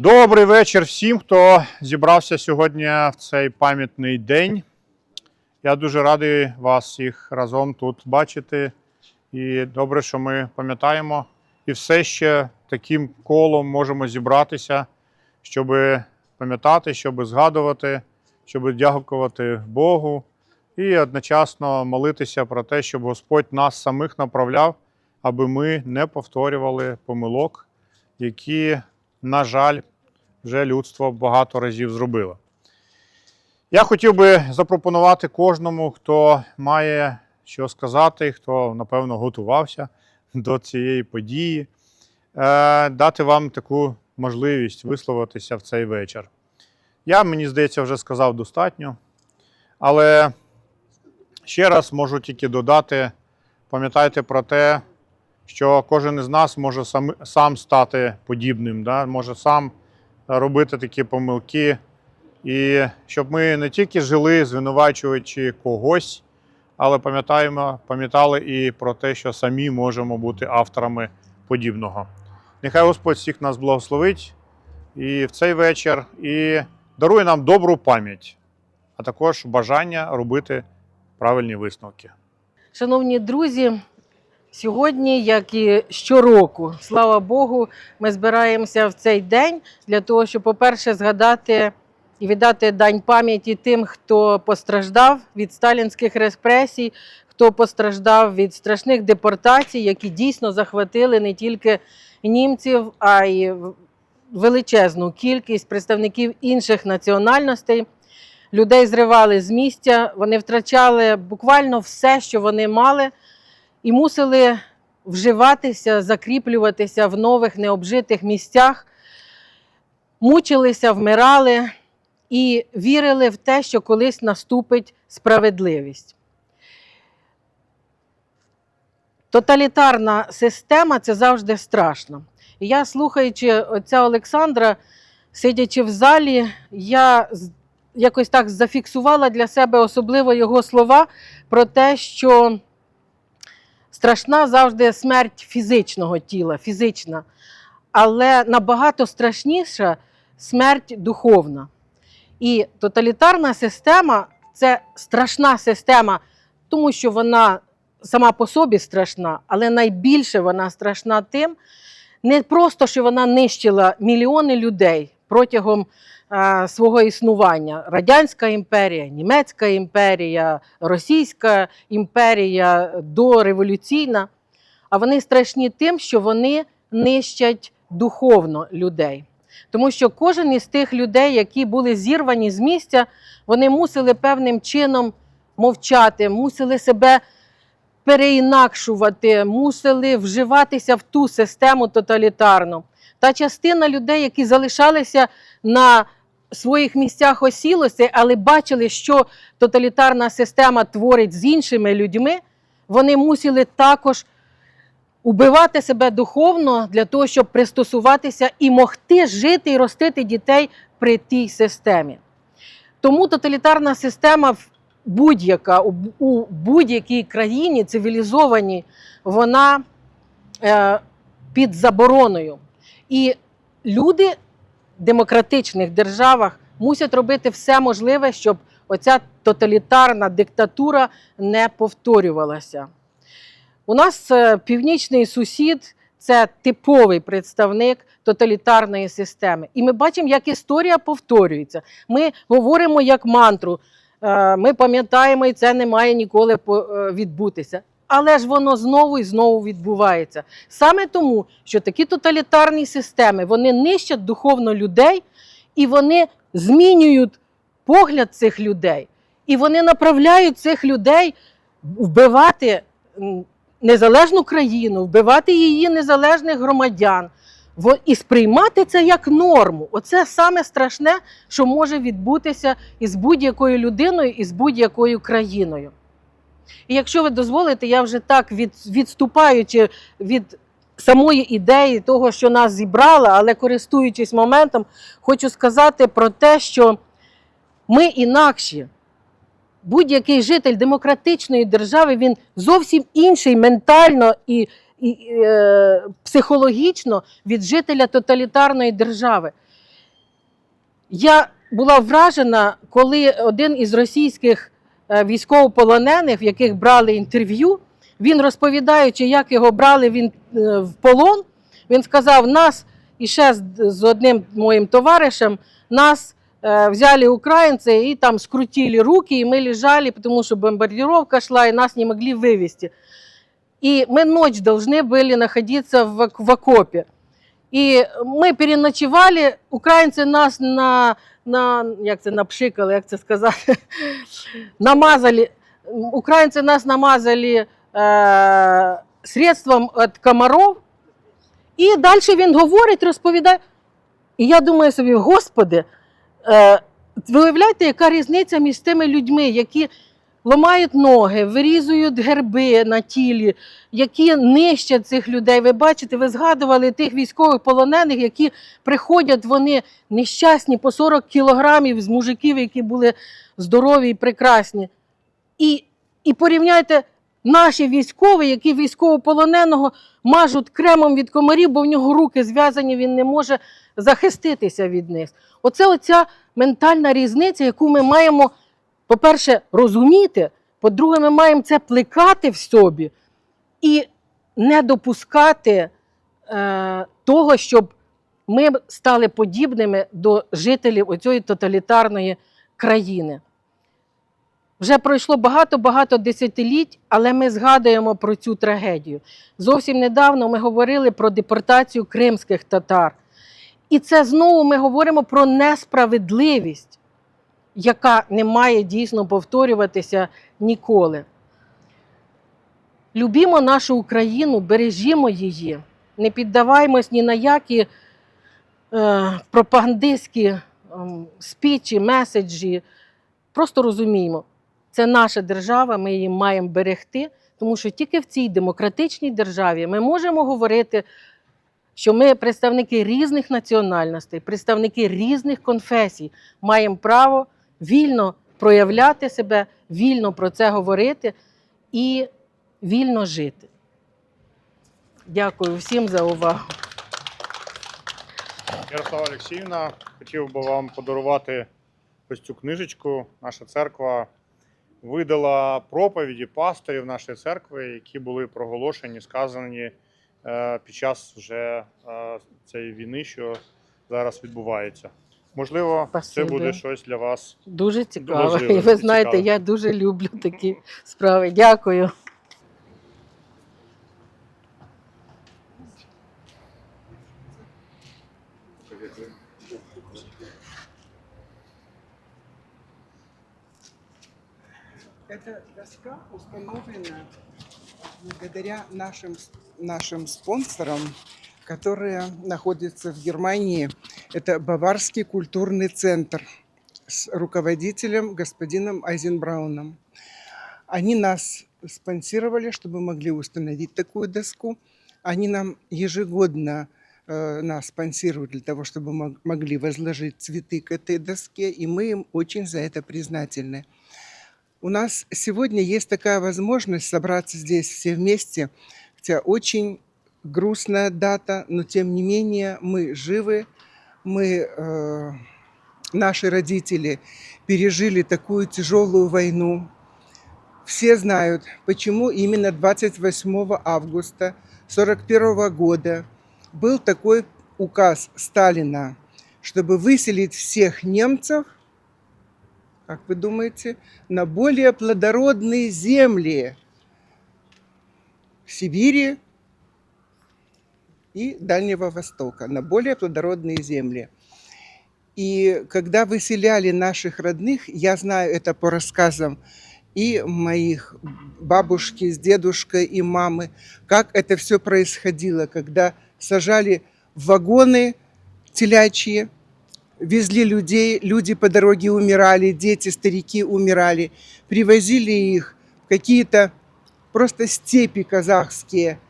Добрий вечір всім, хто зібрався сьогодні в цей пам'ятний день. Я дуже радий вас всіх разом тут бачити. І добре, що ми пам'ятаємо і все ще таким колом можемо зібратися, щоб пам'ятати, щоб згадувати, щоб дякувати Богу і одночасно молитися про те, щоб Господь нас самих направляв, аби ми не повторювали помилок, які, на жаль, вже людство багато разів зробило. Я хотів би запропонувати кожному, хто має що сказати, хто, напевно, готувався до цієї події, е, дати вам таку можливість висловитися в цей вечір. Я, мені здається, вже сказав достатньо, але ще раз можу тільки додати: пам'ятайте про те, що кожен із нас може сам, сам стати подібним, да? може сам робити такі помилки, і щоб ми не тільки жили, звинувачуючи когось, але пам'ятаємо, пам'ятали і про те, що самі можемо бути авторами подібного. Нехай Господь всіх нас благословить і в цей вечір, і дарує нам добру пам'ять, а також бажання робити правильні висновки. Шановні друзі, сьогодні, як і щороку, слава Богу, ми збираємося в цей день для того, щоб, по-перше, згадати і віддати дань пам'яті тим, хто постраждав від сталінських репресій, хто постраждав від страшних депортацій, які дійсно захватили не тільки німців, а й величезну кількість представників інших національностей. Людей зривали з місця, вони втрачали буквально все, що вони мали, і мусили вживатися, закріплюватися в нових необжитих місцях, мучилися, вмирали і вірили в те, що колись наступить справедливість. Тоталітарна система це завжди страшно. І я, слухаючи отця Олександра, сидячи в залі, я якось так зафіксувала для себе особливо його слова про те, що страшна завжди смерть фізичного тіла, фізична, але набагато страшніша смерть духовна. І тоталітарна система це страшна система, тому що вона сама по собі страшна, але найбільше вона страшна тим, не просто, що вона нищила мільйони людей протягом е, свого існування. Радянська імперія, Німецька імперія, Російська імперія дореволюційна. А вони страшні тим, що вони нищать духовно людей. Тому що кожен із тих людей, які були зірвані з місця, вони мусили певним чином мовчати, мусили себе переінакшувати, мусили вживатися в ту систему тоталітарну. Та частина людей, які залишалися на своїх місцях осілості, але бачили, що тоталітарна система творить з іншими людьми, вони мусили також убивати себе духовно для того, щоб пристосуватися і могти жити і ростити дітей при тій системі. Тому тоталітарна система будь-яка у будь-якій країні цивілізованій, вона е, під забороною. І люди в демократичних державах мусять робити все можливе, щоб оця тоталітарна диктатура не повторювалася. У нас е, північний сусід це типовий представник тоталітарної системи. І ми бачимо, як історія повторюється. Ми говоримо як мантру. е, Ми пам'ятаємо, і це не має ніколи е, відбутися. Але ж воно знову і знову відбувається. Саме тому, що такі тоталітарні системи вони нищать духовно людей і вони змінюють погляд цих людей. І вони направляють цих людей вбивати незалежну країну, вбивати її незалежних громадян. І сприймати це як норму. Оце саме страшне, що може відбутися із будь-якою людиною, і з будь-якою країною. І якщо ви дозволите, я вже так від, відступаючи від самої ідеї того, що нас зібрала, але користуючись моментом, хочу сказати про те, що ми інакші. Будь-який житель демократичної держави він зовсім інший ментально і, і е, психологічно від жителя тоталітарної держави. Я була вражена, коли один із російських військовополонених, в яких брали інтерв'ю, він розповідаючи, як його брали він е, в полон, він сказав: нас і ще з, з одним моїм товаришем нас э, взяли украинцы и там скрутили руки, и мы лежали, потому что бомбардировка шла, и нас не могли вывести. И мы ночь должны были находиться в, ок- в окопе. І ми переночували, українці нас на, на як це напшикали, як це сказати, намазали. Українці нас намазали е, средством від комаров. І далі він говорить, розповідає. І я думаю собі, господи, е, виявляєте, яка різниця між тими людьми, які ламають ноги, вирізують герби на тілі, які нищать цих людей. Ви бачите, ви згадували тих військових полонених, які приходять, вони нещасні по 40 кілограмів з мужиків, які були здорові і прекрасні. І, і порівняйте наші військові, які військовополоненого мажуть кремом від комарів, бо в нього руки зв'язані, він не може захиститися від них. Оце оця ментальна різниця, яку ми маємо, по-перше, розуміти, по-друге, ми маємо це плекати в собі і не допускати е, того, щоб ми стали подібними до жителів оцієї тоталітарної країни. Вже пройшло багато-багато десятиліть, але ми згадуємо про цю трагедію. Зовсім недавно ми говорили про депортацію кримських татар. І це знову ми говоримо про несправедливість, яка не має дійсно повторюватися ніколи. Любімо нашу Україну, бережімо її, не піддаваймось ні на які е, пропагандистські ем, спічі, меседжі. Просто розуміємо, це наша держава, ми її маємо берегти, тому що тільки в цій демократичній державі ми можемо говорити, що ми представники різних національностей, представники різних конфесій, маємо право вільно проявляти себе, вільно про це говорити і вільно жити. Дякую всім за увагу. Ярослава Олексіївна, хотів би вам подарувати ось цю книжечку. Наша церква видала проповіді пасторів нашої церкви, які були проголошені, сказані е, під час вже е, цієї війни, що зараз відбувається. Можливо, Спасибі. це буде щось для вас. Дуже цікаво. Важливо, І ви знаєте, цікаво. я дуже люблю такі справи. Дякую. Эта доска установлена благодаря нашим, нашим спонсорам, которые находятся в Германии. Это Баварский культурный центр с руководителем господином Айзенбрауном. Они нас спонсировали, чтобы могли установить такую доску. Они нам ежегодно э, нас спонсируют для того, чтобы мог- могли возложить цветы к этой доске, и мы им очень за это признательны. У нас сегодня есть такая возможность собраться здесь все вместе, хотя очень грустная дата, но тем не менее мы живы, мы, э, наши родители пережили такую тяжелую войну. Все знают, почему именно 28 августа 1941 года был такой указ Сталина, чтобы выселить всех немцев, как вы думаете, на более плодородные земли в Сибири и Дальнего Востока, на более плодородные земли. И когда выселяли наших родных, я знаю это по рассказам и моих бабушки с дедушкой и мамы, как это все происходило, когда сажали в вагоны телячьи, везли людей, люди по дороге умирали, дети, старики умирали, привозили их в какие-то просто степи казахские,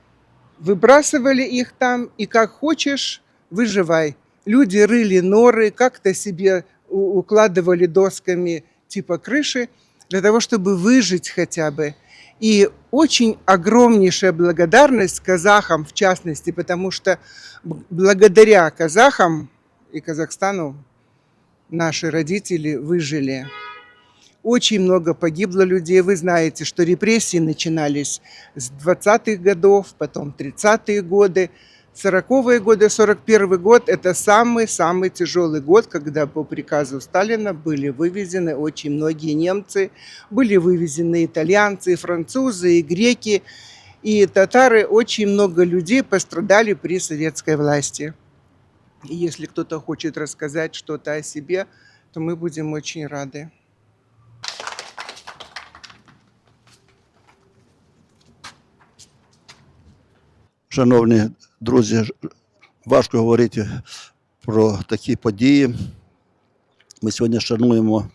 выбрасывали их там, и как хочешь, выживай. Люди рыли норы, как-то себе укладывали досками типа крыши, для того, чтобы выжить хотя бы. И очень огромнейшая благодарность казахам в частности, потому что благодаря казахам и Казахстану наши родители выжили. Очень много погибло людей. Вы знаете, что репрессии начинались с 20-х годов, потом 30-е годы. 40-е годы, 41 год – это самый-самый тяжелый год, когда по приказу Сталина были вывезены очень многие немцы, были вывезены итальянцы, и французы, и греки, и татары. Очень много людей пострадали при советской власти. И если кто-то хочет рассказать что-то о себе, то мы будем очень рады. Шановні друзі, важко говорити про такі події. Ми сьогодні шануємо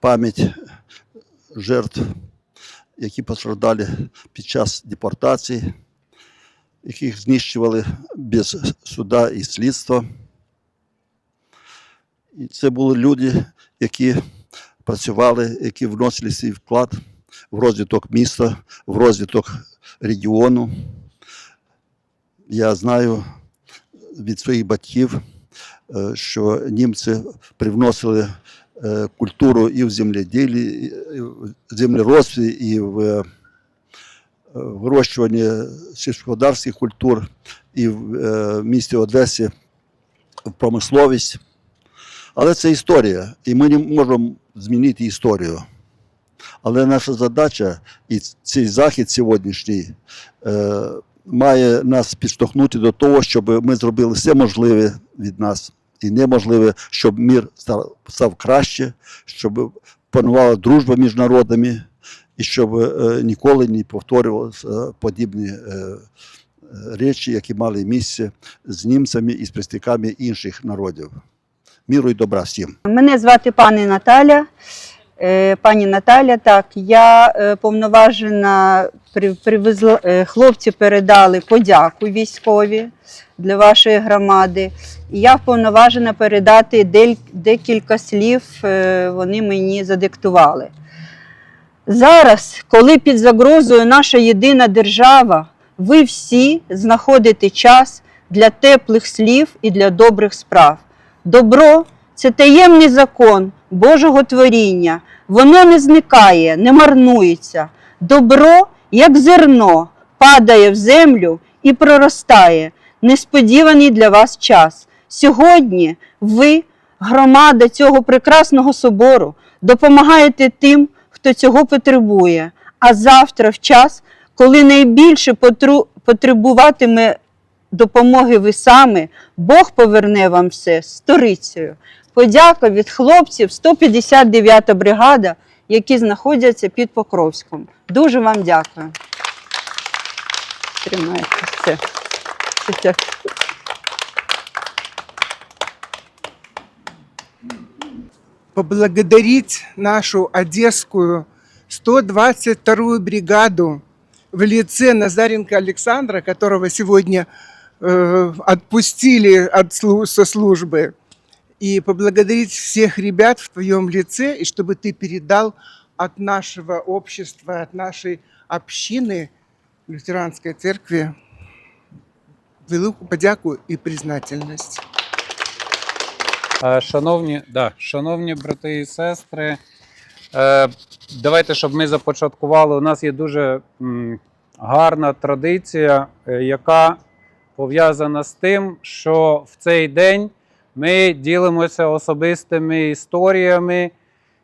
пам'ять жертв, які постраждали під час депортації, яких знищували без суда і слідства. І це були люди, які працювали, які вносили свій вклад в розвиток міста, в розвиток регіону. Я знаю від своїх батьків, е, що німці привносили е, культуру і в земледілі, і в землеробстві, і в е, вирощуванні сільськогосподарських культур, і в місті Одесі в промисловість. Але це історія, і ми не можемо змінити історію. Але наша задача і цей захід сьогоднішній має нас підштовхнути до того, щоб ми зробили все можливе від нас і неможливе, щоб мір став, став краще, щоб панувала дружба між народами, і щоб е, ніколи не повторювалися е, подібні е, е, речі, які мали місце з німцями і з представниками інших народів. Міру і добра всім. Мене звати пані Наталя. Е, Пані Наталя, так, я е, повноважена, привезла, е, хлопці передали подяку військові для вашої громади. І я вповноважена передати декілька слів, вони мені задиктували. Зараз, коли під загрозою наша єдина держава, ви всі знаходите час для теплих слів і для добрих справ. Добро це таємний закон Божого творіння. Воно не зникає, не марнується. Добро, як зерно, падає в землю і проростає. Несподіваний для вас час. Сьогодні ви, громада цього прекрасного собору, допомагаєте тим, хто цього потребує. А завтра, в час, коли найбільше потребуватиме допомоги ви саме, Бог поверне вам все сторицею. Подяка від хлопців 159 бригада, які знаходяться під Покровськом. Дуже вам дякую. Тримайте. Все. поблагодарить нашу одесскую 122-ю бригаду в лице Назаренко Александра, которого сегодня э, отпустили от, со службы, и поблагодарить всех ребят в твоем лице, и чтобы ты передал от нашего общества, от нашей общины лютеранской церкви велику подяку и признательность. Е, Шановні, да, шановні брати і сестри, е, давайте, щоб ми започаткували. У нас є дуже м, гарна традиція, е, яка пов'язана з тим, що в цей день ми ділимося особистими історіями,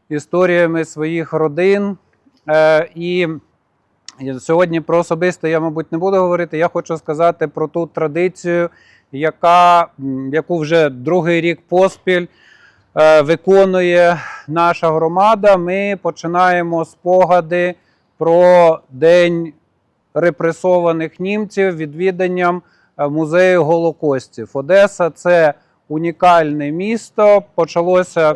історіями своїх родин. Е, І сьогодні про особисте я, мабуть, не буду говорити. Я хочу сказати про ту традицію, яка, яку вже другий рік поспіль е, виконує наша громада. Ми починаємо спогади про День репресованих німців відвіданням е, музею Голокостів. Одеса це унікальне місто. Почалося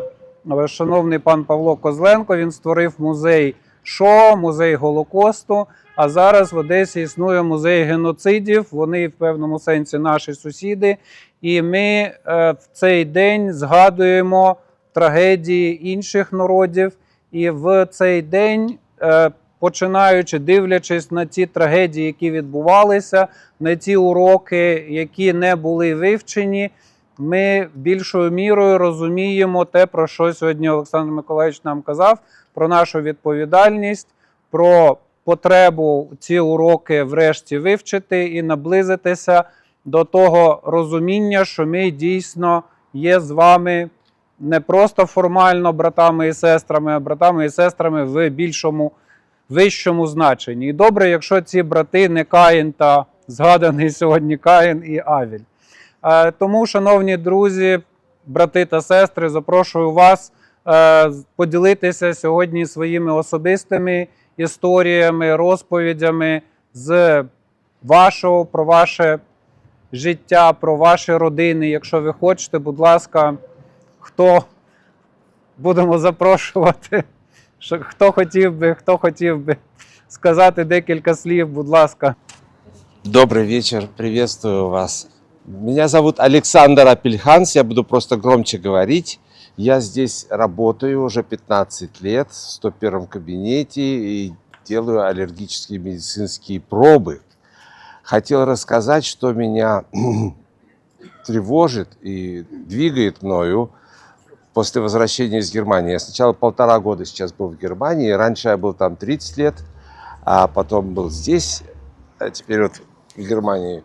е, шановний пан Павло Козленко. Він створив музей ШО, музей Голокосту. А зараз в Одесі існує музей геноцидів. Вони в певному сенсі наші сусіди. І ми е, в цей день згадуємо трагедії інших народів. І в цей день, е, починаючи дивлячись на ті трагедії, які відбувалися, на ті уроки, які не були вивчені, ми більшою мірою розуміємо те, про що сьогодні Олександр Миколаївич нам казав, про нашу відповідальність, про потребу ці уроки врешті вивчити і наблизитися до того розуміння, що ми дійсно є з вами не просто формально братами і сестрами, а братами і сестрами в більшому вищому значенні. І добре, якщо ці брати не Каїн та згаданий сьогодні Каїн і Авіль. Е, Тому, шановні друзі, брати та сестри, запрошую вас е, поділитися сьогодні своїми особистими історіями, розповідями з вашого про ваше життя, про ваші родини. Якщо ви хочете, будь ласка, хто будемо запрошувати, хто хотів би, хто хотів би сказати декілька слів, будь ласка. Добрый вечер, приветствую вас. Меня зовут Александр Апельханс, я буду просто громче говорить. Я здесь работаю уже 15 лет в 101 кабинете и делаю аллергические медицинские пробы. Хотел рассказать, что меня тревожит и двигает мною после возвращения из Германии. Я сначала полтора года сейчас был в Германии, раньше я был там 30 лет, а потом был здесь, а теперь вот в Германии.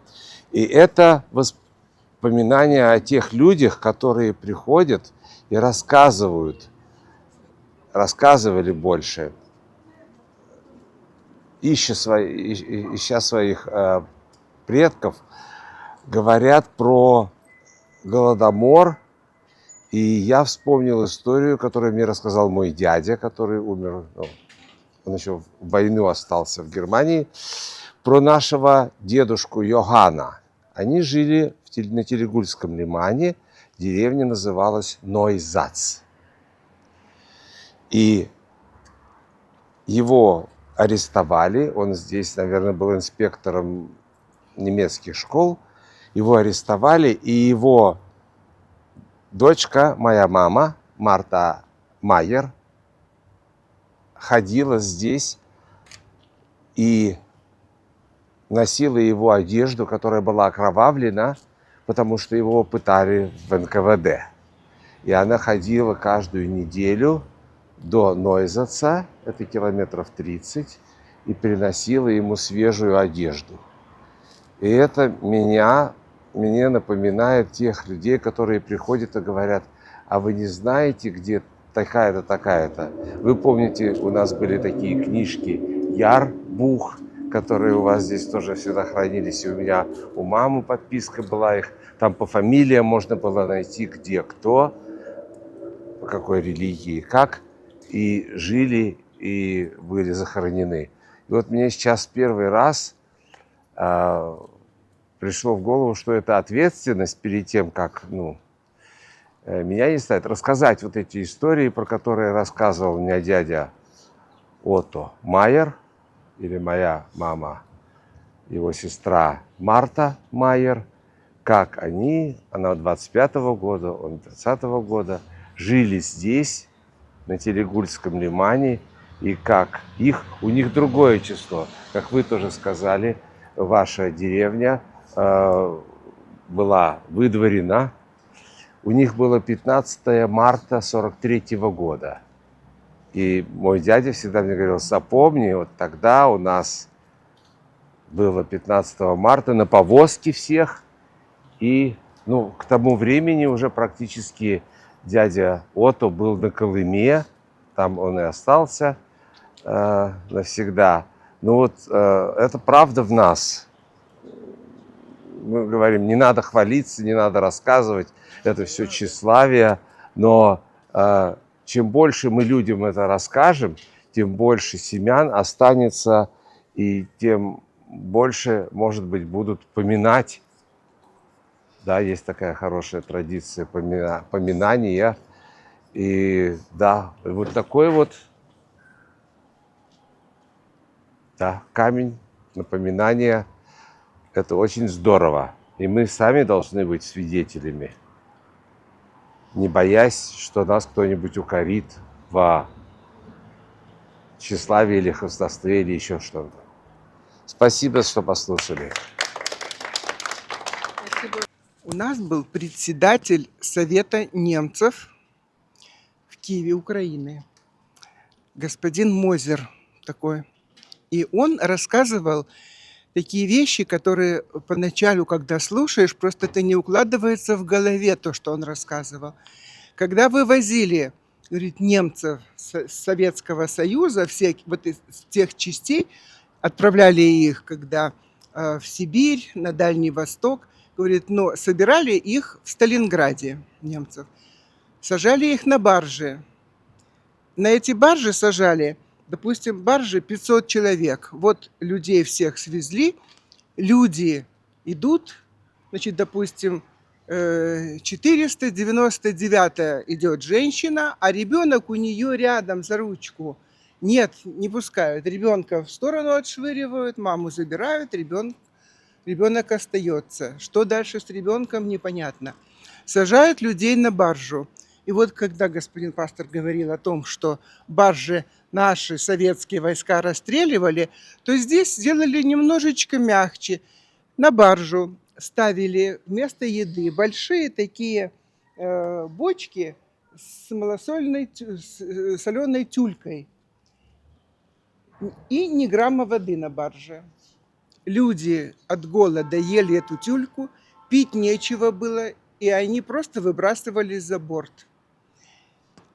И это воспоминания о тех людях, которые приходят и рассказывают, рассказывали больше, ища, свои, ища своих э, предков, говорят про Голодомор. И я вспомнил историю, которую мне рассказал мой дядя, который умер, ну, он еще в войну остался в Германии про нашего дедушку Йогана. Они жили в на Телегульском лимане, деревня называлась Нойзац. И его арестовали, он здесь, наверное, был инспектором немецких школ, его арестовали, и его дочка, моя мама, Марта Майер, ходила здесь и носила его одежду, которая была окровавлена, потому что его пытали в НКВД. И она ходила каждую неделю до Нойзаца, это километров 30, и приносила ему свежую одежду. И это меня, мне напоминает тех людей, которые приходят и говорят, а вы не знаете, где такая-то, такая-то. Вы помните, у нас были такие книжки Яр, Бух, которые у вас здесь тоже всегда хранились. И у меня у мамы подписка была их. Там по фамилиям можно было найти, где кто, по какой религии, как. И жили, и были захоронены. И вот мне сейчас первый раз а, пришло в голову, что это ответственность перед тем, как, ну, э, меня не ставят, рассказать вот эти истории, про которые рассказывал мне дядя Ото Майер, или моя мама, его сестра Марта Майер, как они, она 25-го года, он 20-го года, жили здесь, на Телегульском лимане, и как их, у них другое число, как вы тоже сказали, ваша деревня э, была выдворена. У них было 15 марта 43 года. И мой дядя всегда мне говорил, запомни, вот тогда у нас было 15 марта на повозке всех. И ну, к тому времени уже практически дядя Ото был на Колыме, там он и остался э, навсегда. Ну вот э, это правда в нас. Мы говорим, не надо хвалиться, не надо рассказывать, это все тщеславие, но э, чем больше мы людям это расскажем, тем больше семян останется, и тем больше, может быть, будут поминать. Да, есть такая хорошая традиция помина- поминания. И да, вот такой вот да, камень напоминания. Это очень здорово. И мы сами должны быть свидетелями, не боясь, что нас кто-нибудь укорит в тщеславии или хвастовстве или еще что-то. Спасибо, что послушали. У нас был председатель Совета немцев в Киеве, Украины, господин Мозер такой. И он рассказывал такие вещи, которые поначалу, когда слушаешь, просто это не укладывается в голове, то, что он рассказывал. Когда вывозили, говорит, немцев с Советского Союза, все вот из тех частей, отправляли их, когда э, в Сибирь, на Дальний Восток, говорит, но собирали их в Сталинграде, немцев. Сажали их на баржи. На эти баржи сажали, допустим, баржи 500 человек. Вот людей всех свезли, люди идут, значит, допустим, э, 499 идет женщина, а ребенок у нее рядом за ручку. Нет, не пускают. Ребенка в сторону отшвыривают, маму забирают, ребенок, ребенок остается. Что дальше с ребенком, непонятно. Сажают людей на баржу. И вот когда господин пастор говорил о том, что баржи наши советские войска расстреливали, то здесь сделали немножечко мягче. На баржу ставили вместо еды большие такие э, бочки с малосольной, с э, соленой тюлькой. И ни грамма воды на барже. Люди от голода ели эту тюльку, пить нечего было, и они просто выбрасывали за борт.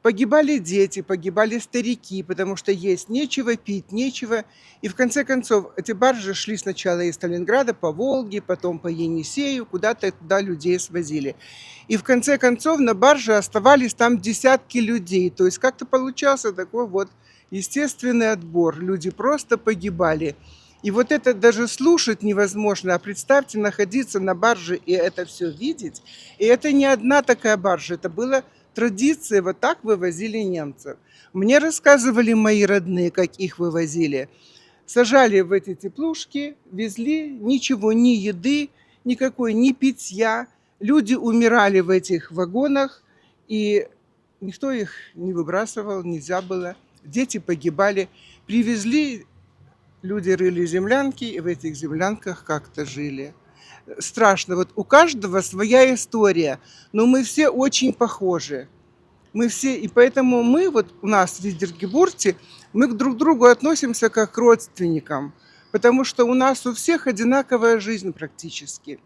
Погибали дети, погибали старики, потому что есть нечего, пить нечего. И в конце концов, эти баржи шли сначала из Сталинграда по Волге, потом по Енисею, куда-то туда людей свозили. И в конце концов на барже оставались там десятки людей. То есть как-то получался такой вот естественный отбор. Люди просто погибали. И вот это даже слушать невозможно. А представьте, находиться на барже и это все видеть. И это не одна такая баржа. Это было традиция. Вот так вывозили немцев. Мне рассказывали мои родные, как их вывозили. Сажали в эти теплушки, везли, ничего, ни еды, никакой, ни питья. Люди умирали в этих вагонах, и никто их не выбрасывал, нельзя было. Дети погибали. Привезли, люди рыли землянки, и в этих землянках как-то жили. Страшно. Вот у каждого своя история, но мы все очень похожи. Мы все, и поэтому мы, вот у нас в Ридергебурте, мы к друг другу относимся как к родственникам, потому что у нас у всех одинаковая жизнь практически.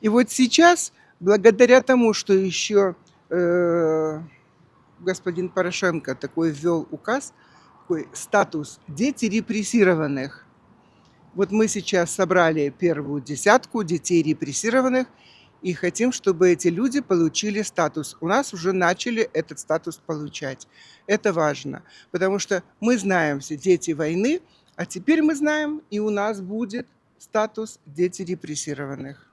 И вот сейчас, благодаря тому, что еще э, господин Порошенко такой ввел указ, такой статус дети репрессированных. Вот мы сейчас собрали первую десятку детей репрессированных и хотим, чтобы эти люди получили статус. У нас уже начали этот статус получать. Это важно, потому что мы знаем все дети войны, а теперь мы знаем, и у нас будет статус дети репрессированных.